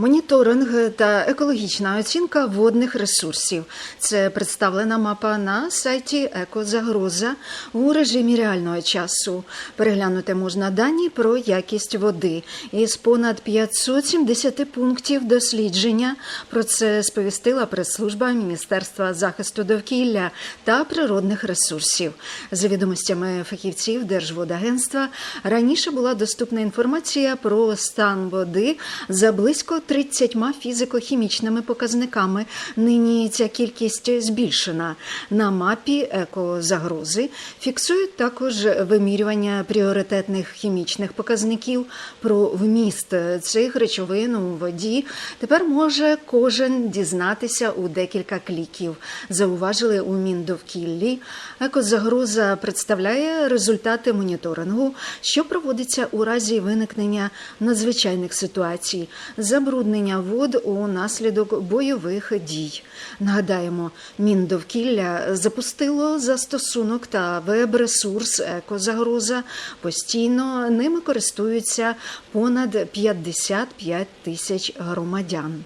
Моніторинг та екологічна оцінка водних ресурсів. Це представлена мапа на сайті Екозагроза у режимі реального часу. Переглянути можна дані про якість води із понад 570 пунктів дослідження. Про це сповістила прес-служба Міністерства захисту довкілля та природних ресурсів. За відомостями фахівців Держводагентства раніше була доступна інформація про стан води за близько 30 фізико-хімічними показниками. Нині ця кількість збільшена. На мапі екозагрози фіксують також вимірювання пріоритетних хімічних показників про вміст цих речовин у воді. Тепер може кожен дізнатися у декілька кліків. Зауважили у Міндовкіллі. Екозагроза представляє результати моніторингу, що проводиться у разі виникнення надзвичайних ситуацій, забруднення вод у наслідок бойових дій. Нагадаємо, Міндовкілля запустило застосунок та веб-ресурс Екозагроза. Постійно ними користуються понад 55 тисяч громадян.